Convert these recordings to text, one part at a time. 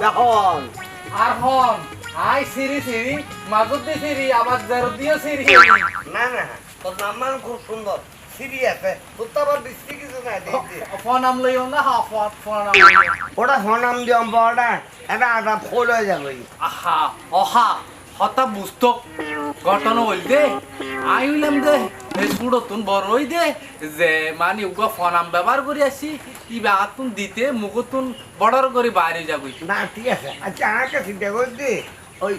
দেখুন। আর হন আই সিরি সিরি মাগুর দি সিরি আবার জারুদ দিও সিরি না না তোর নাম্বার খুব সুন্দর। সিরি আছে তোর তো আবার বৃষ্টি কিছু নাই ফোন নাম লইও না হা ফোন ফোন নাম লইও ওটা হনাম দিয়ম বড়টা এটা আটা ফোল হয়ে যাবে। আহা অহা হতা বুঝতো ঘটনা বলতে আই হইলাম দে। ফেসবুক তুন বড় দে যে মানে উগা ফোন নাম ব্যবহার করে আসি ই বাগাতুন দিতে মুখতুন বড়র করে বাইরে যাবই না ঠিক আছে। আচ্ছা আমাকে চিন্তা করছি ওই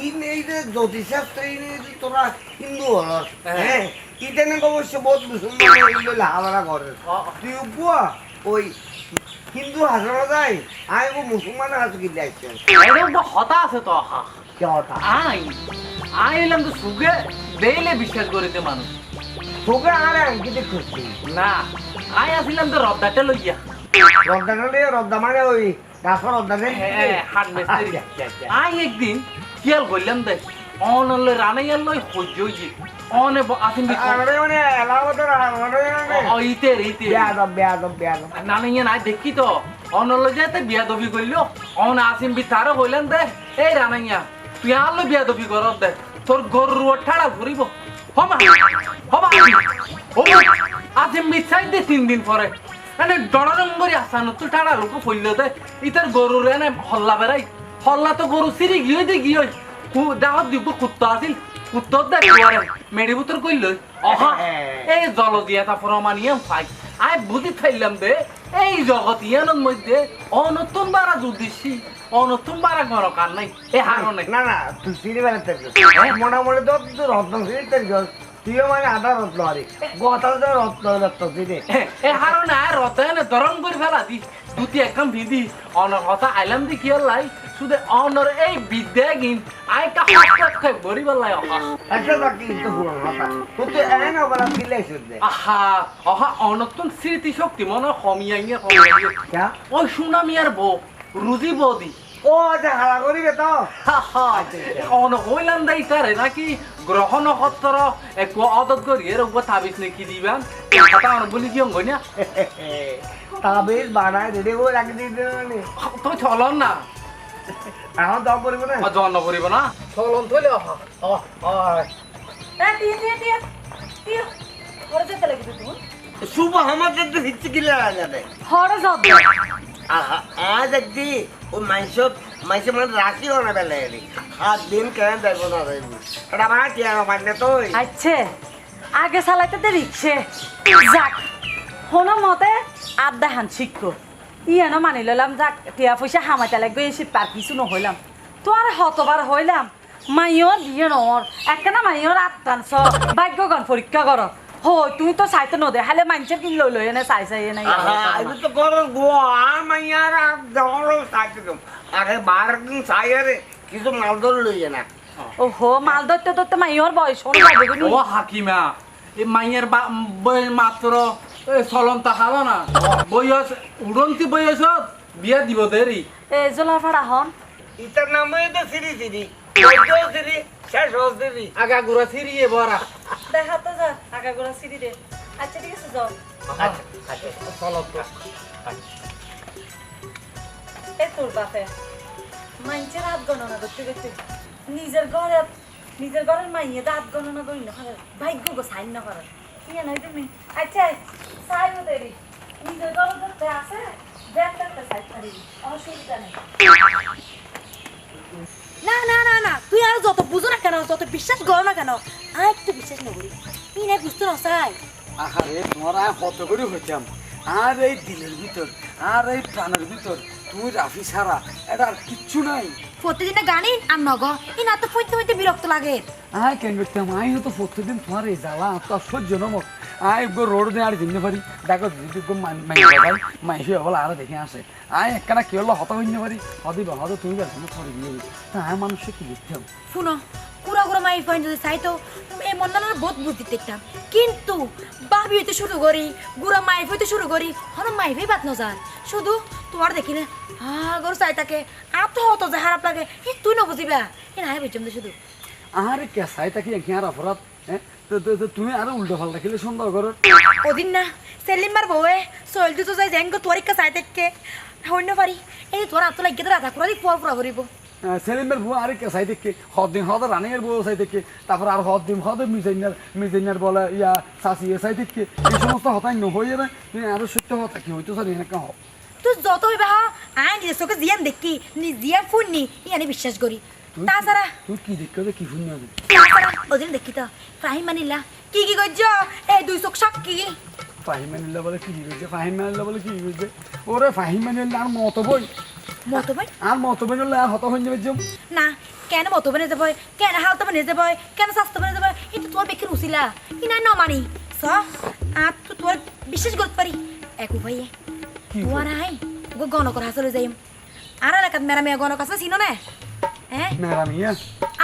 ই নেই যে জ্যোতিষশাস্ত্র ই নেই যে তোরা হিন্দু হল হ্যাঁ। ইটা নাকি অবশ্য বহুত মুসলমান হাওড়া করে। তুই বুয়া ওই হিন্দু হাসানো যায় আমি ও মুসলমান হাসু কি তো হতা আছে তো কে কথা আই আই তো সুগে দেইলে বিশ্বাস করিতে মানুষ। তোকে আর না আই আসিলাম তো রব্দাটা লইয়া। রদ্দা নালে রদ্দা মানে ওই গাছের রদ্দা হাট মিস্ত্রি আই একদিন কিয়াল করলাম দে অনলে রানাইয়ার লই সহ্য হইছে অনে আসিন বি আরে মানে এলাকাতে ও ইতে ইতে বেয়াদব বেয়াদব বেয়াদব। নানাইয়া নাই দেখি তো অনলে যাতে বিয়া দবি করল অন আসিম বি তারও হইলাম দে। এই রানাইয়া তুই আলো বিয়া দবি কর দে তোর গরু ঠাড়া ঘুরিব হবা ও আসিম বি দে তিন দিন পরে। মানে ডরারম করে আসানো তুই ঠাড়া লোক ফইল দে। ইতার গরুর এনে হল্লা বেড়াই। হল্লা তো গরু সিরি গিয়ে দে গিয়ে দেহত দিব কুত্তা আছিল। কুত্তর দে দুয়ারে মেডি বুতর কইল অহা এই জল দিয়া তা প্রমাণিয়াম পাই আই বুঝি থাইলাম দে এই জগৎ ইয়ানোর মধ্যে অনতুন বারা যুদ্ধিসি অনতুন বারা ঘর কার নাই এ নাই। না না তুই সিঁড়ি বেড়াতে মোটামুটি তো তুই রত্ন সিঁড়ি তেল তুইও মানে আধা রত্ন আরে গতাল তো রত্ন রত্ন সিঁড়ি। এ হার না রতনে দরম করে ফেলা দি। দুটি একদম ভিদি অন কথা আইলাম দি কি লাই? শুধু অনর এই বিদ্যা গিন আই কা হাত খাই বড়ি বেলাই অহা। আচ্ছা বাকি তো পুরো কথা তুই তো এন ওগুলা সিলাই শুনতে আহা অহা অনতুন স্মৃতি শক্তি মনে কমিয়াইয়া ক্যা ওই সুনামিয়ার বউ রুজি বৌদি ও আচ্ছা হালা করিবে তো? অন হইলাম দেই তারে নাকি গ্রহ নক্ষত্র এক অদত করি এর উপর তাবিজ নাকি দিবেন কথা অন বলি কি অঙ্গ না? তাবিজ বানায় রেডি করে রাখি দিতে তো চলন না। এখন দম করিব না। জন করিব না চলন থইলে শুভ আমাদের তো হিচ্ছে কিলে যাবে। আহা, আজ একদি ও মাইসত মাইসে মানে রাখি না বেলে এলি। হাত দিন কেন দেখব না এটা আমার টিয়া মানে তো আচ্ছা আগে চালাইতে দে রিক্সে। যাক কোনো মতে আড্ডা হান শিখো ইয়ানো মানি ললাম যাক টিয়া পয়সা হামাইতে লাগবে এসে পার কিছু নহইলাম তো আর হতবার হইলাম। মাইও দিয়ে নর একখানা মাইওর আত্মানছ। ভাগ্যগণ পরীক্ষা কর হই তুমি তো চাইতে নদে হালে মানুষের কিন লই লই এনে চাই চাই এনে তো করো গো মাইয়ার আর আগে বার দিন সাইয়ারে কিছু মাল ধর লইয়ে না ওহো মাল ধরতে ধরতে মাইওর বয়স ও হাকিমা এই মাইয়ের বা- বয়স মাত্র তাহালো না। উড়ন্তি বিয়া দিব দেরি এ জলা ভাড়া হন। ইতার নাম তো সিরি সিরি চৌদ্দ সিরি শেষ হল সিরি আগা গুড়া দেখা তো যা আগা গোড়া আচ্ছা ঠিক আছে যাও। আচ্ছা আচ্ছা চলত তো। এ তোর বাপে মাইনছের হাত গণনা করতে করতে নিজের ঘরে নিজের ঘরের মাইয়ে হাত গণনা করি না ভাগ্য গো সাইন না করে কি নাই তুমি? আচ্ছা সাই দেরি নিজের ঘরে ধরতে আছে দেখ দেখতে সাইড করি। অসুবিধা নেই। না না না না। তুই আর যত বুঝো না কেন যত বিশ্বাস করো না কেন আর একটু বিশ্বাস না করি তুই না বুঝতে না চাই। আহারে তোমার আর কত করে হইতাম। আর এই দিলের ভিতর আর এই প্রাণের ভিতর তুমি রাফি ছাড়া এটা আর কিচ্ছু নাই। প্রতিদিনে গানি আর নগ এই না তো পইতে পইতে বিরক্ত লাগে। আয় কেন করতাম? আই হতো প্রত্যেকদিন তোমার এই জ্বালা তো সহ্য নমক। আই গো রোড দিয়ে আর জিনতে পারি। দেখো মাই মাইসি হবলা আর দেখে আসে। আয় একখানা কি হলো হত হইতে পারি। হদি বা হতো তুমি বেশ করে দিয়ে তা আয় মানুষকে কি লিখতাম শুনো কুড়া কুড়া মাই পয়েন্ট যদি চাইতো এই মন্ডলের বহুত বুদ্ধি দেখতাম। কিন্তু বাবি হইতে শুরু করি গুড়া মাইফ হইতে শুরু করি হন মাইফই বাদ ন যান শুধু তোমার দেখি না হা গরু চাই তাকে আর তো হতো যে খারাপ লাগে তুই না বুঝিবা। এই নাই বুঝলাম তো শুধু। আরে কে চাই তাকি এখানে অপরাধ? তো- তো- তো তুমি আরও উল্টো পাল্টা খেলে সন্দেহ করো। ওদিন না সেলিমার বউয়ে চলতে তো যাই জেঙ্গ তোরিকা চাই থেকে হইন পারি এই তোর আত্ম লাগিয়ে তো রাধা করে পর পুরা করিব। সেলিমের বউ আরে কে সাই দেখে হদিন হদ রানিংয়ের বউ সাই দেখে তারপর আর হদিন হদ মিজাইনার মিজাইনার বলে ইয়া সাসি এ সাই দেখে এই সমস্ত হতাই ন হয়ে যাবে তুমি আরও সত্য হতা কি হইতো স্যার এখানে কাহ তুই যত হইবা হা আই নিজের চোখে জিয়ান দেখি নি জিয়ান ফুননি ইয়ানি বিশ্বাস করি। তাছাড়া তুই কি দেখতে কি শুনি হবে? ওদিন দেখি তো ফাহিম মানিলা। কি কি করছ? এই দুই চোখ ফাহিম বলে কি ফাহিম মানিল্লা বলে কি হয়েছে ওরে ফাহিম মানিল্লা আর মত বই। মতো ভাই আর মত বই হত যাবে না কেন মতো বানিয়ে যাব কেন হালতা বানিয়ে যাব কেন স্বাস্থ্য বানিয়ে যাব এটা তোমার বেকের উচিলা। ই নাই ন মানি? স আর তো তোমার বিশ্বাস করতে পারি। একু কি তোমার আই গণকর হাসলে যাইম। আর এলাকাত মেরা মেয়া গণক আছে চিনো না? মেরা মিয়া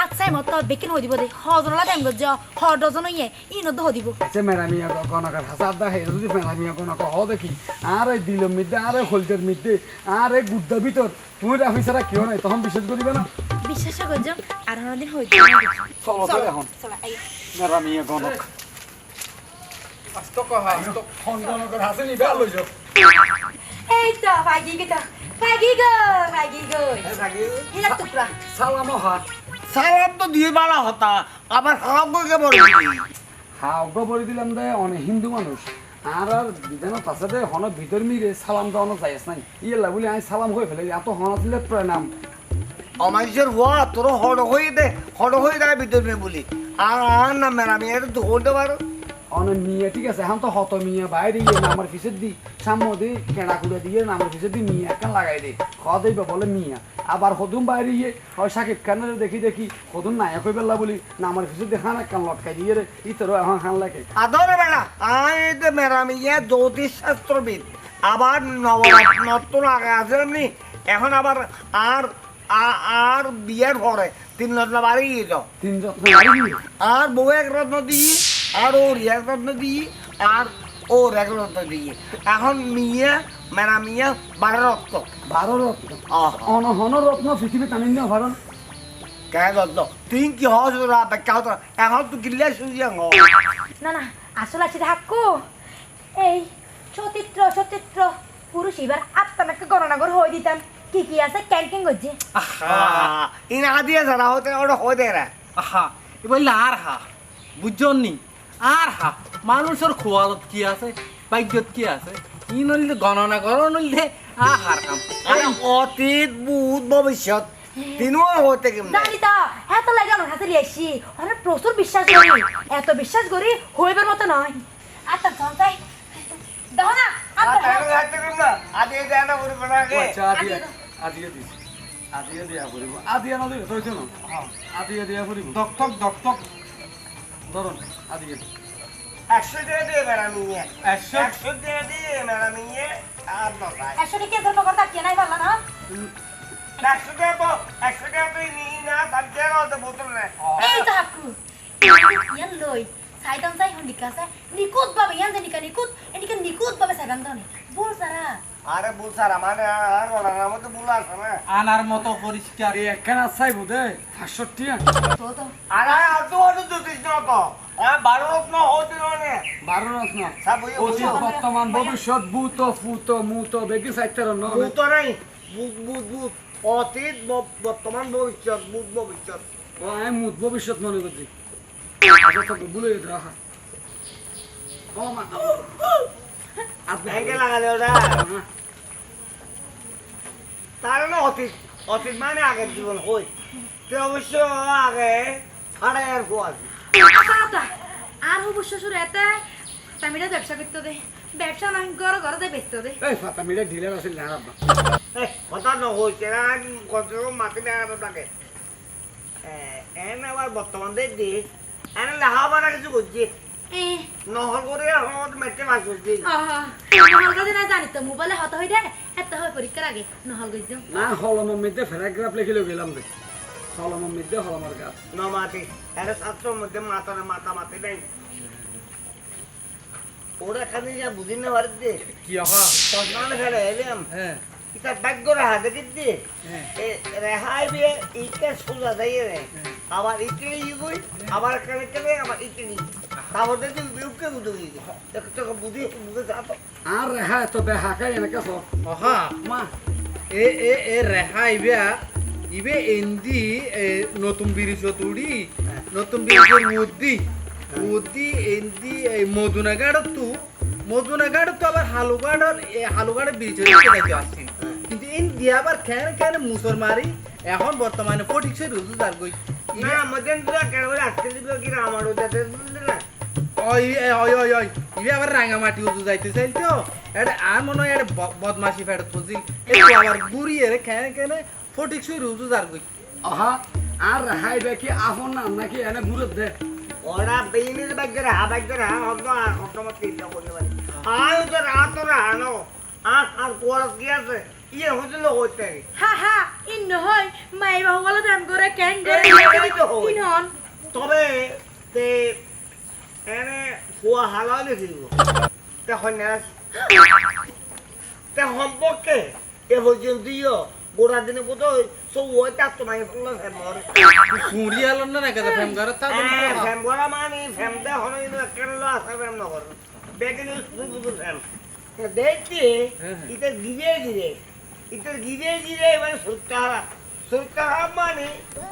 আচ্ছা মত বেকিন হই দিব দে হজনলা টাইম গজ হ ডজন ইয়ে ই নদ হই দিব আচ্ছা মেরা মিয়া গণকার হাসার দা হে যদি মেরা মিয়া গণক হ দেখি আর এই দিলের মধ্যে আর এই হলদের মধ্যে আর এই গুদ্দার ভিতর তুমি অফিসারা কেউ নাই তখন বিশ্বাস করিবে না বিশ্বাস করছ আর দিন হই চলো তো এখন মেরা মিয়া গণক আস্ত কহা আস্ত ফোন গণকের হাসে নিবে আর লই এই তো ভাগি গেটা ভাগি গো ভাগি গো হিলা সালাম তো দিয়ে মিরে নাই। ইয়ে বলি আমি সালাম হয়ে ফেলে, এত হন দিলে প্রণাম। অমানুষের হওয়া তোর হড় হয়ে দে হড় হয়ে দেয় ভিতর মেয়ে বলি। আর আর না, ম্যাডাম এটা তো হতে পারো অনেক মিয়া ঠিক আছে? এখন তো হত মিয়া বাইরে ইয়ে নামের পিছের দি সাম্য দি কেনা কুড়ে দিয়ে নামের পিছের দি মিয়া একখান লাগাই দে। খাওয়া দিবে বলে মিয়া। আবার হদুম বাইরে ইয়ে হয় সাকিব খানের দেখি দেখি হদুম নায়ক হয়ে পেলা বলি নামের পিছের দিয়ে খান একখান লটকাই দিয়ে রে ইতর এখন খান লাগে। আদরে বেড়া আমি তো ম্যাডাম ইয়ে জ্যোতিষ শাস্ত্রবিদ। আবার নব নতুন আগে আছে এমনি এখন আবার আর আর বিয়ের পরে তিন রত্ন বাড়ি গিয়ে তিন দিয়ে আর বউ এক রত্ন দিই আর এক রত্ন দিই আর ও এক রত্ন দিই এখন মিয়া ম্যাডাম মিয়া বারো রত্ন বারো রত্ন আহ। অন হন রত্ন পৃথিবী টানি না ভারণ কেন রত্ন? তুই কি হস ব্যাখ্যা হতো এখন তুই কিল্লে সুজিয়া হ না না আসলে আছে হাক্কু। এই সচিত্র সচিত্র পুরুষ এবার আত্মানাকে গণনা করে হয়ে দিতাম। কি কি আছে? ক্যাঙ্কিং করছে আহা। ইন আদিয়া যারা হতে ওটা হয়ে দেয় না। আহা। এবার আর হা। বুঝছন নি? আর হা মানুষের খোয়ালত কি আছে? ভাগ্যত কি আছে? ই নইলে গণনা করো নইলে আহার কাম আরে অতীত ভূত ভবিষ্যৎ তিনও হতে কেমন? জানি তো এত লাগে আমার হাতে আসছি। অনেক প্রচুর বিশ্বাস করি এত বিশ্বাস করি হইবার মতো নয়। আত্মা সন্তাই দেখো না আদিয়া যায় না বলবে না আচ্ছা আদিয়া আদিয়া দিস আদিয়া দিয়া করিব আদিয়া নদী তই তো আদিয়া দিয়া করিব দক্তক দক্তক ধরুন আদিয়া একশো টাকা দিয়ে ম্যাডাম নিয়ে একশো? একশো টাকা দিয়ে ম্যাডাম নিয়ে আর দশায় একশো টাকা ধর্ম কথা কে নাই না? একশো টাকা একশো টাকা তুই নিই না তার টাকা হতে বোতল নেই এই তো হাক্কু ইয়ান লই সাইদান সাই হন নিকাসা নিকুত বাবে ইয়ান যে নিকা নিকুত এদিকে নিকুত বাবে বল সারা। আরে বুল আর বুল না। আনার মতো পরিষ্কার। একখানা আর জ্যোতিষ অতীত বর্তমান ভবিষ্যৎ ভূত ফুত মুত বেগি সাইতের ভূত নাই। ভূত ভূত ভূত। অতীত ব- বর্তমান ভবিষ্যৎ ভূত ভবিষ্যৎ। আমি মুত ভবিষ্যৎ মনে করছি। ভুলে যেতে রাখা ও মা আপনি ব্যাংকে লাগালে ওটা। তার অতীত। অতীত আগের জীবন হই। তো অবশ্য আগে সাড়ে আর খোয়া আচ্ছা আচ্ছা আর হবু শ্বশুর এতে? তামিরা ব্যবসা করতে দে। ব্যবসা নয় ঘর ঘর দে বেচতে দে। এই ফাতা মিলে ঢিলে আছে লাগাবা কথা নহৈছে না কত মাটি দেখা থাকে এন আবার বর্তমান দেশ দিয়ে এনে লেখা বানা কিছু করছি এই নহল করে এখন মেটে মাছ করছি আহা নহল গজে না জানি তো মোবাইলে হত হই দে এত হয় পরীক্ষার আগে নহল গজ না হলমের মধ্যে প্যারাগ্রাফ লিখিলে গেলাম রে হলমের মধ্যে হলমের গাছ। ন মাটি এর শাস্ত্রের মধ্যে মাথা না মাথা মাটি নাই। ওরা খালি যা বুঝি না বাড়িতে কি আহা? চশমা ফেলে এলাম। হ্যাঁ। এটা ভাগ্য রাহা দেখিস দি রেহাই বিয়ে ইটা সোজা দেয় রে। আবার ইটে ইগুই আবার কেনে কেনে আবার ইটে নি তারপর দেখি বিউকে বুঝে দিই দেখো তো বুঝি বুঝে যা তো। আর রেহা তো বেহাকাই এনেকে অহা মা এ এ এ রেহা ইবে ইবে এন্দি এ, নতুন ব্রিজের উদ্দি উদ্দি এন্দি এই মধুনাগাড় তু মধুনাগাড় তো আবার হালুগাড়র হালুগাড় ব্রিজ হয়ে আসছি কিন্তু ইন্ডিয়া আবার কেন কেন মুসর মারি এখন বর্তমানে ফটিকছে রুজু দার গই না আমাদের তো কেন বলে আজকে দিল কি আমার বুঝলি না? ওই ওই ওই ওই ইবে আবার রাঙামাটি উজু যাইতে চাইল তো এটা আর মনে হয় এটা বদমাশি ফেরত একটু আবার ঘুরিয়ে রে কেন কেন ফটিকছে রুজু দার গই আহা আর রেহাই বেকি আহন না নাকি এনে ঘুরে দে। ওরা বেইনের ভাগ্য রাহা ভাগ্য রাহা অন্য অন্য চিন্তা করতে পারি আয় তো রাত তো রাহানো আর আর কোয়ার কি আছে? ইয়ে হচ্ছে লোক হচ্ছে হা হা ইন নহয় মাই বাহু বলে দাম করে কেন করে ইন হন তবে তে এনে ফুয়া হালা লিখিব তে সন্ন্যাস। তে সম্পর্কে এ পর্যন্তও গোড়া দিনে বোধহয় সব ওই তার তো ফেলল আলো না না কাজা ফেম করে তা ফেম করা মানে ফেমতে হলো কিন্তু কেন শুধু ফেম দেখছি ইতে গিরে গিরে গিরে গিরে এবারে সুরকারা সুরকারা মানে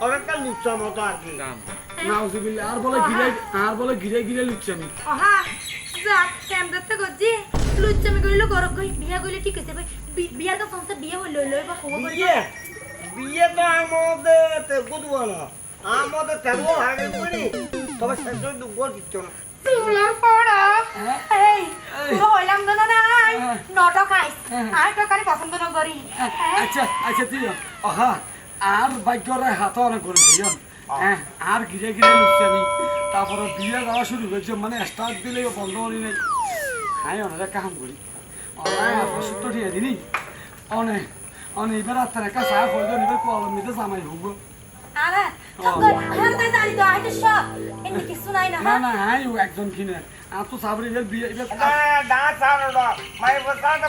অনেকটা লুচ্চা মতো আর কি। আর বলে গিরে আর বলে গিরে গিরে লুচ্ছি আমি অহা যাক কেম দত্তে গজি লুচ্চামি কইলো গরক কই বিয়া কইলে ঠিক আছে ভাই। বিয়ার তো বিয়া হইল লই বা খবর করি বিয়ে? বিয়ে তো আমাদের তেগু দেবো না আমাদের হাগে করি তবে দুঃখ দিচ্ছ না পড়া এই পুরো হইলাম না না নাই নটা খাইস আর পছন্দ না করি আচ্ছা আচ্ছা তুই আহা আর ভাগ্যরে হাত অনেক করে দিয়ন হ্যাঁ আর গিরে গিরে লুচ্ছি আমি। তারপরে বিয়ে যাওয়া শুরু করছে মানে স্টার্ট দিলে বন্ধ করি নাই। হাই অনেক কাম করি তো দিয়ে দিনি অনেক অনেক এবার আর তার একটা চা করে দেন এবার কলম নিতে জামাই হব আরে না না না হাই একজন কিনে আর তো সাবরি এবার বিয়ে এবার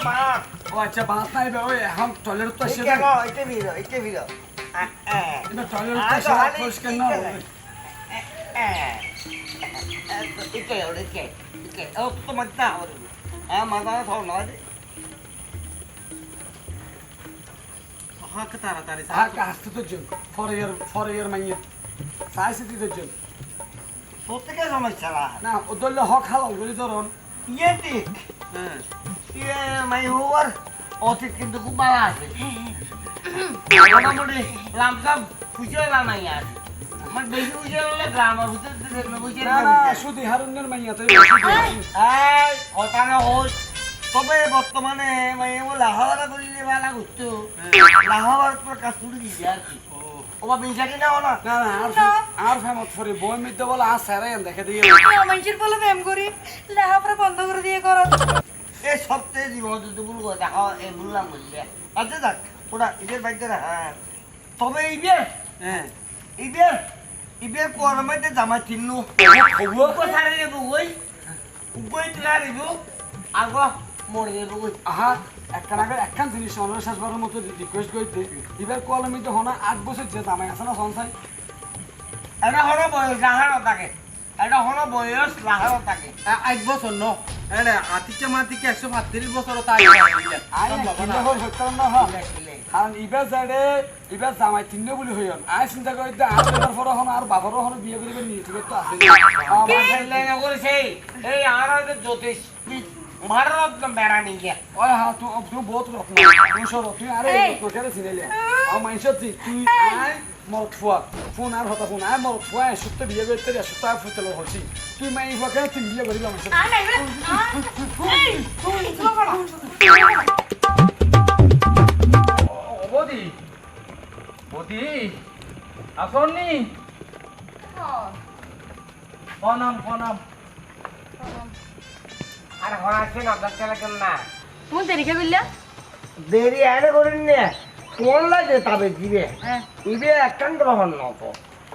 না ও আচ্ছা বাস নাই ওই এখন টয়লেট তো ভিড় এবার টয়লেট তো এসে পরিষ্কার না হবে এটা ওটা কে কে ও তো মজা হবে হ্যাঁ মজা থাও না হক তাড়াতাড়ি আসতে জন ফর ইয়ার ফর ইয়ার মাইয়ে সাইসে দিতে জন প্রত্যেকে সমস্যা না ও দলে হক হালাল বলি ধরুন ইয়ে হ্যাঁ ইয়ে মাই হওয়ার অতি কিন্তু খুব ভালো আছে মোটামুটি লামসাম খুশি হলাম নাই আর তবে বর্তমানে মানে ও লাহাওয়ারা করিলে ভালো করতো লাহাওয়ার পর কাজ শুরু দিছে আর কি। ওবা বিনসাকি না। না না না। আর ফেমত ফরি বই মিদ্দে বলে আর স্যারে দেখে দিয়ে মানুষের বলে প্রেম করি। লেখাপড়া বন্ধ করে দিয়ে করো। এই সপ্তাহে জীবন দুপুর করে দেখা এই বললাম বুঝলে আচ্ছা যাক ওরা ঈদের বাড়িতে না হ্যাঁ। তুলা দেব। আগো মরে আহা একখান আগে একখান জিনিস অনার শেষবারের মতো রিকোয়েস্ট করতে এবার কলমি হনা আট বছর যে দামাই আছে না সংসাই এটা হলো বয়স লাহারও থাকে এটা হলো বয়স লাহারও থাকে। এক বছর ন। এরে আতিকে মাতিকে একশো সাতত্রিশ বছর তাই কারণ ইবার সাইডে ইবার জামাই তিনটে বুলি হই আই চিন্তা করি আর এবার পরে হন আর বাবারও হন বিয়ে করিবে নিয়ে ঠিক তো আছে এই আর জ্যোতিষ ভারত বেড়া নিয়ে গিয়া ওই তুই বহুত রত্ন তুই সর তুই আরে তোকে তুই মর ফুয়া phone R Hota phone I মর ফুয়া সুত্তে বিয়ে করতে রে সুত্তা ফুটে লো হলছি তুই মাই ফুয়াকে তুই বিয়ে করিবে মাইছত আর নাই এই তুই তো করো বদি। বদি আসনি প্রণাম প্রণাম আর হরাছে না দরকার কেন না তুমি দেরিকে বললে? দেরি আরে করেন না? দিবে হ্যাঁ। ইবে একখান গ্রহণ নত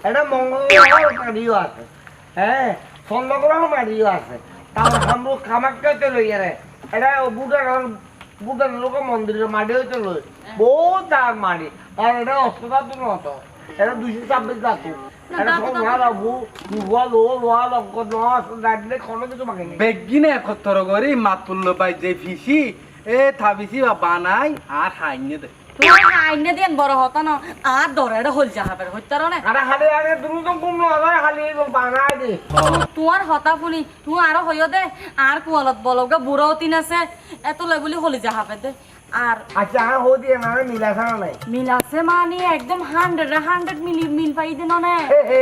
এটা মঙ্গলগ্রহ মারিও আছে হ্যাঁ চন্দ্রগ্রহ মারিও আছে। তারপর আমরা কামাখ্যাতে লইয়া রে এটা বুধের ভুটান লোক মন্দিরের মাটি হইতে লই বহুত দাম মাটি আর এটা অস্ত্রটা তো নত এটা দুইশো ছাব্বিশ ধাতু। এটা সব নোয়া লাগবো লোহা লোহা লোহা লঙ্ক নোয়া দাঁড়িয়ে কোনো কিছু বাকি নেই। বেগিনে একত্র করি মাতুল্য পাই যে ফিসি এ থাবিসি বা বানাই আর হাইনে দে। তোমার আইনে হতা না আর দরে হল দে তোমার হতা বলগা বুড়াও তিন আছে এত লাই বলি হলি যাহাবে দে আর আচ্ছা হো দিয়ে না মিলা ছাড়া নাই মানে একদম হান্ড্রেড হান্ড্রেড মিলি মিল পাই দে না হে হে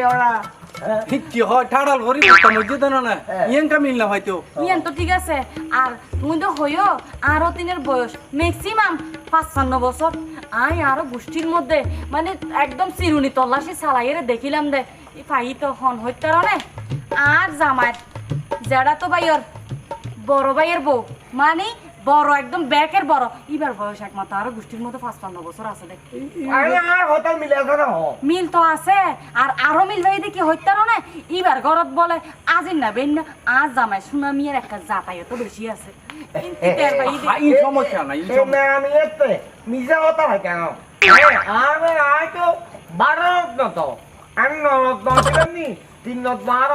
হ্যাঁ। কি হয়? ঠাড়াল ভরি করতাম মধ্যে দেন না। ইয়েন কা না হয়তো ইয়ান তো ঠিক আছে। আর তুমি তো হইও আরও তিনের বয়স ম্যাক্সিমাম পাঁচপান্ন বছর। আই আরও গোষ্ঠীর মধ্যে মানে একদম চিরুনি তল্লাশি চালাইয়ের দেখিলাম দে। ই পাই তো হন হইতার আর জামাই যেটা তো বাইর বড় ভাইয়ের বউ। মানে বড় একদম ব্যাকের বড়। ইবার বয়স একমাত্র আরও গোষ্ঠীর মধ্যে পাঁচপান্ন বছর আছে দেখ। আরে আর হতা মিলা ছাড়া হ। মিল তো আছে আর আরও মিল ভাই দেখি হইতারও না। এবার ঘরত বলে আজিন না বেন না আজ জামাই সুনামিয়ের একটা যাতায়াত বেশি আছে। সমস্যা নাই আমি এতে মিজা হতা হয় কেন? আরে আই তো বারো রত্ন তো। আমি নরত্ন নি? তিন রত্ন আর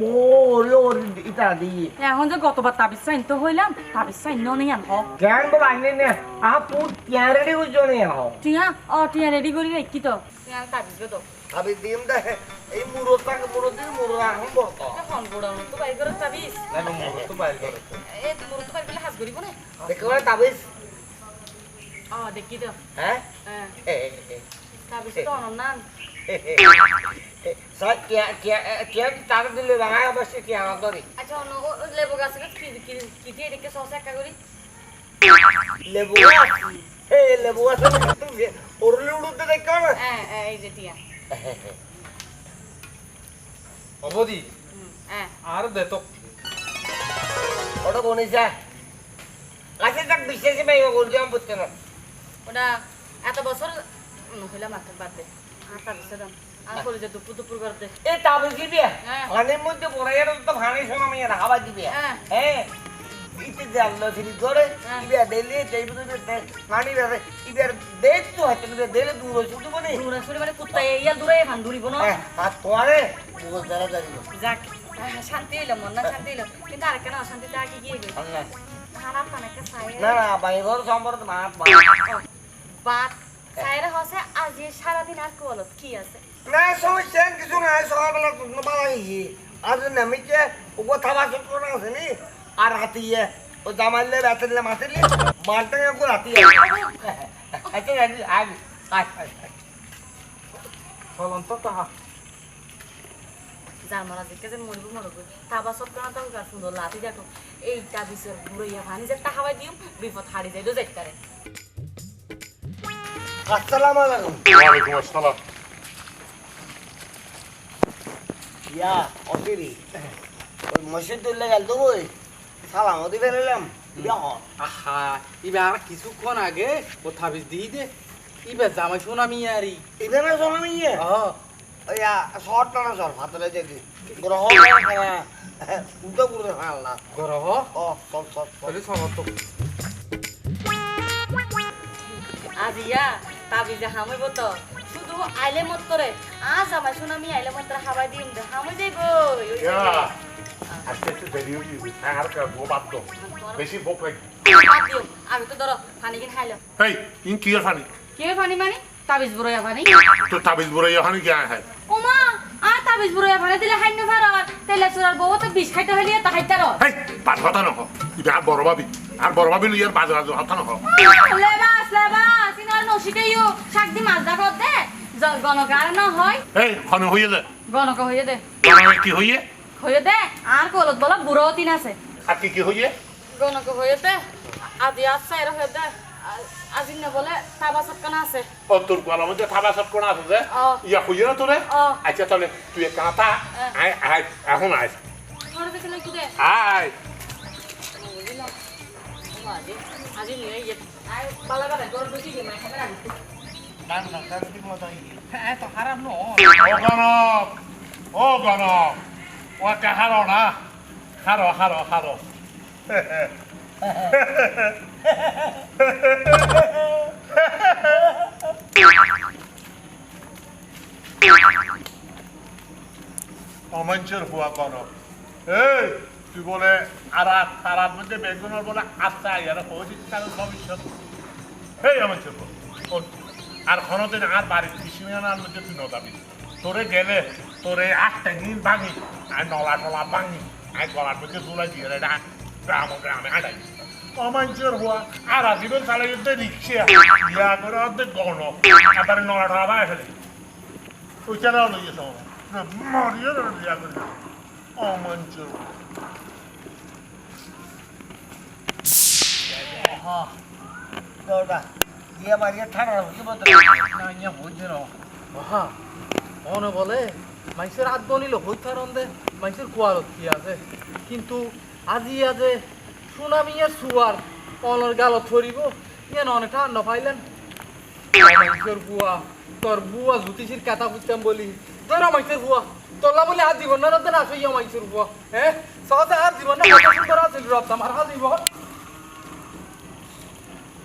মোরে ওরে ইটা দিয়ে এখন যে গতবার তাবিজ চাইন তো হইলাম তাবিজ চাইন নেই আন হ জ্ঞান বল আইনে নে। আ পুত তিয়ারে উজো নে হ টিয়া? ও টিয়া রেডি করি রাখি তো। টিয়া তাবিজ তো। আমি দিম দে। এই মুরতাকে মুরতি মুর এখন বর্ত এখন বড় তো। বাই করে তাবিজ। না মুর তো বাইর করে এ মোর তো বাই বলে করিব না। দেখো তাবিজ। ও দেখি তো। হ্যাঁ? হ্যাঁ, এ তাবিজ তো কিয়া তার দিলে রাঙা অবশ্য কিয়া নদরি আচ্ছা অন্য লেবু গাছে কি কি কি দিয়ে দেখে সস একা করি লেবু এ লেবু আছে ওরলে উড়তে দেখো না হ্যাঁ হ্যাঁ, এই যে টিয়া অবধি হ্যাঁ আর দে তো ওটা তাক বিশ্বাসই পাইব বুঝতে না ওটা এত বছর হইলা মাথার বাদ দে দাম আর করে যে দুপুর দুপুর করে দে। এ তাবিজ দিবি। মধ্যে পড়ে গেলে তো ভানি শোনা মেয়ে হাওয়া দিবি। হ্যাঁ। ইতে জানলো ফিরি ধরে। ইবে ডেলি দেই বুঝে পানি বেরে ইবে দেখ তো হাতে নিবে দেলে দূর হইছে বনে দূরে সরে মানে কুত্তা দূরে না আর তোরে বহুত জায়গা জানিব যাক শান্তি হইল মন না শান্তি হইল। কিন্তু আর কেন অশান্তিতে আগে গিয়ে গেল? আল্লাহ খারাপ পানাকে ছায়ে। না না বাইবর সম্পর্কে হসে আজ সারাদিন আর কোলত কি আছে? না সমস্যা কিছু না সকালবেলা কোনো বালাই আজ নামিছে ওগো থাবা সব করে আছে নি আর হাতিয়ে ও জামাইলে রাতেলে মাতিলে মারতে গো রাতি আচ্ছা রাজি আগ চলন তো তাহা যার মারা যে মরিব মরব। তাবা সব কেন তো সুন্দর লাতি দেখো এইটা বিচর বুড়ইয়া ভানি যে টাহাবাই দিও বিপদ হারি আসসালামু আলাইকুম। ওয়ালাইকুম আসসালাম। ইয়া অতিরি ওই মসজিদুল্লাহ গেল তো ওই সালাম ফেলাম বিয়া আহা ইবে আর কিছুক্ষণ আগে ও থাবিজ দিই দে। ইবে জামাই শোনামি আরি। শোনা নিয়ে ও ইয়া শর্ট না শর্ট হাতলে দেখি গ্রহ। না উল্টো করে আল্লাহ গরহ? ও সব সব তাহলে চলন তো আজ ইয়া তাবিজে হামাইব তো। আইলে মত করে। আজ আমার শুনামি আইলে মত হাবাই দিম দে। হামাই যাইব ইয়া আজকে একটু দেরি হয়ে গেছে আর কাজ বাধ্য বেশি ভোক লাগে। আমি তো ধরো পানি কিন খাইলাম এই ইন কি ফানি কে পানি মানে? তাবিজ বুড়াইয়া পানি। তো তাবিজ বুড়াই ওখানে কি আয় হয় ওমা আর তাবিজ বুড়াইয়া পানি দিলে হাইন্য ফারার তেলে চুরার বউ তো বিষ খাইতে হইলে তা খাইতার এই বাদ কথা নহ ইবে বড় ভাবি আর বড় ভাবি ইয়ার বাজ বাজ কথা নহ লেবাস লেবাস ইনার নসিকেইও শাক দি মাছ দা। দে গণকার না হয়। এই খনে হইয়ে দে। গণক হইয়ে দে। কি হইয়ে? হইয়ে দে। আর কলত বলা বুড়ো তিন আছে। আর কি কি হইয়ে? গণক হইয়ে দে। আজি আজ সাইর হইয়ে দে। আজি না বলে তাবা সৎকানা আছে। ও তোর গলার মধ্যে থাবা সব কোন আছে যে? ইয়া হইয়ে না তোরে। আচ্ছা তাহলে তুই এক কাঁথা আয় আয় এখন আয়। ঘরে দেখে লই দে। আজি নিয়ে আই পালা গর বসি গে মাই খাবে না খারাপ ন গণক ও গণক হারো না। হারো হারো হারো। অমঞ্চের হুয়া কর এই তুই বলে আর তারার মধ্যে বেগুনের বলে আচ্ছা ইয়ার হয়েছিস তার ভবিষ্যৎ। এই অমঞ্চের শোন, আর কোনোদিন আর বাড়ির কৃষিমানার মধ্যে তুই নদাবি তোরে গেলে তোরে আটটা দিন ভাঙি, আর নলা টলা ভাঙি, আর গলার মধ্যে তুলা দিয়ে রে গ্রাম গ্রামে আড়াই অমাঞ্চের হওয়া আর আজীবন ইয়া করে অর্ধেক গণ আবার নলা টলা ভাঙে ফেলে। ইয়া করে অমাঞ্চের দৌড়া দিয়ে মারিয়ে ঠাড়া হচ্ছে না হাত বনিল হইতার অন্ধে কুয়ারত কি আছে? কিন্তু আজি আজে সুনামিয়ার সুয়ার অনর গাল থরিব ইয়ে অনেক ঠান্ডা পাইলেন। মাইসের বুয়া, তোর বুয়া জ্যোতিষীর কথা বুঝতাম বলি, তোর মাইসের বুয়া তোলা বলে আর জীবন না না আসো ইয়া মাইসের বুয়া হ্যাঁ? সহজে আর জীবন না কত সুন্দর আছিল রপ্তাম আর হাল জীবন